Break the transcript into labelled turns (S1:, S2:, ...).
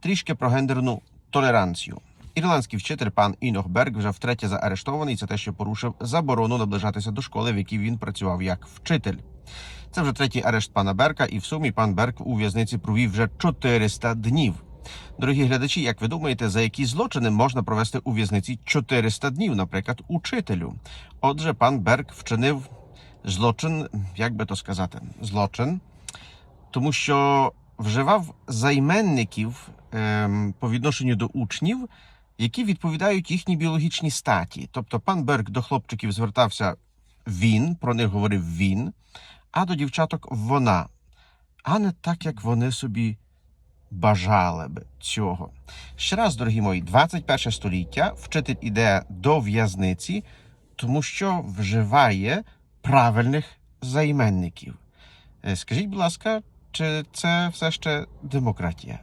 S1: Трішки про гендерну толеранцію. Ірландський вчитель пан Інох Берг вже втретє заарештований за те, що порушив заборону наближатися до школи, в якій він працював як вчитель. Це вже третій арешт пана Берка, і в сумі пан Берг у в'язниці провів вже 400 днів. Дорогі глядачі, як ви думаєте, за які злочини можна провести у в'язниці 400 днів, наприклад, учителю? Отже, пан Берг вчинив злочин, як би то сказати, злочин, тому що вживав займенників ем, по відношенню до учнів, які відповідають їхній біологічній статі. Тобто пан Берг до хлопчиків звертався він, про них говорив він, а до дівчаток вона, а не так, як вони собі бажали би цього. Ще раз, дорогі мої, 21 століття вчитель іде до в'язниці, тому що вживає правильних займенників. Е, Скажіть, будь ласка, чи це все ще демократія?